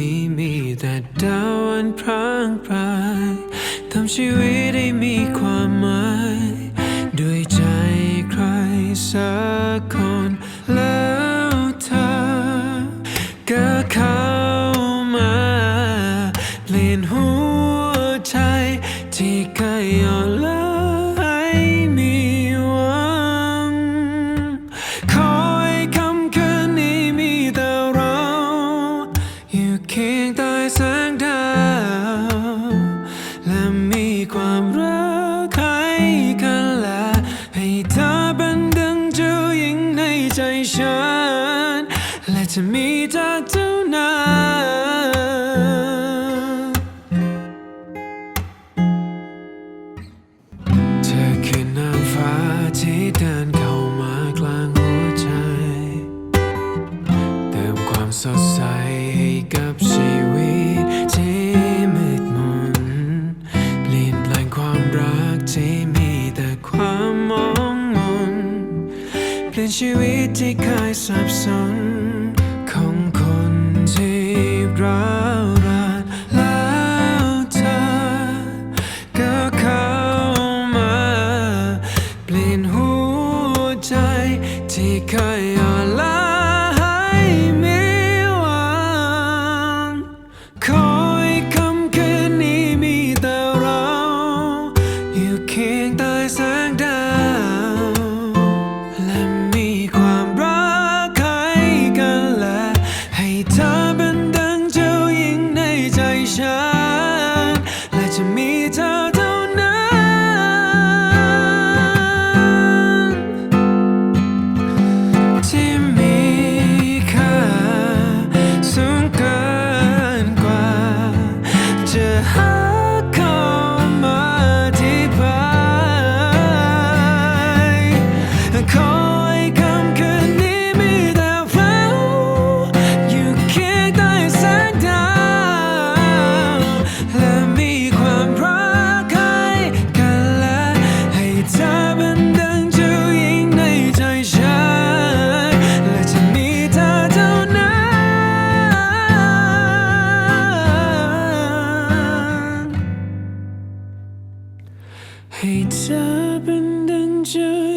นี้มีแต่ดาวันพรางพรายทำชีวิตให้มีความหมาย ด้วยใจใครสักคนแล้วเธอก็เข้ามาเปลี่ยนหัวใจที่เคยอ่อนล้า จะมีเธอเท่านั้นเธอคือนางฟ้าที่เดินเข้ามากลางหัวใจ เติมความสดใสให้กับชีวิตที่มืดมนเปลี่ยนแปลงความรักที่มีแต่ความมองมนเปลี่ยนชีวิตที่เคยสับสน อ่อนล้าให้ไม่หวังคอให้คำคืนนี้มีแต่เรา อยู่เคียงใต้แสงดาว และมีความรักให้กันและให้เธอ จ Kita 着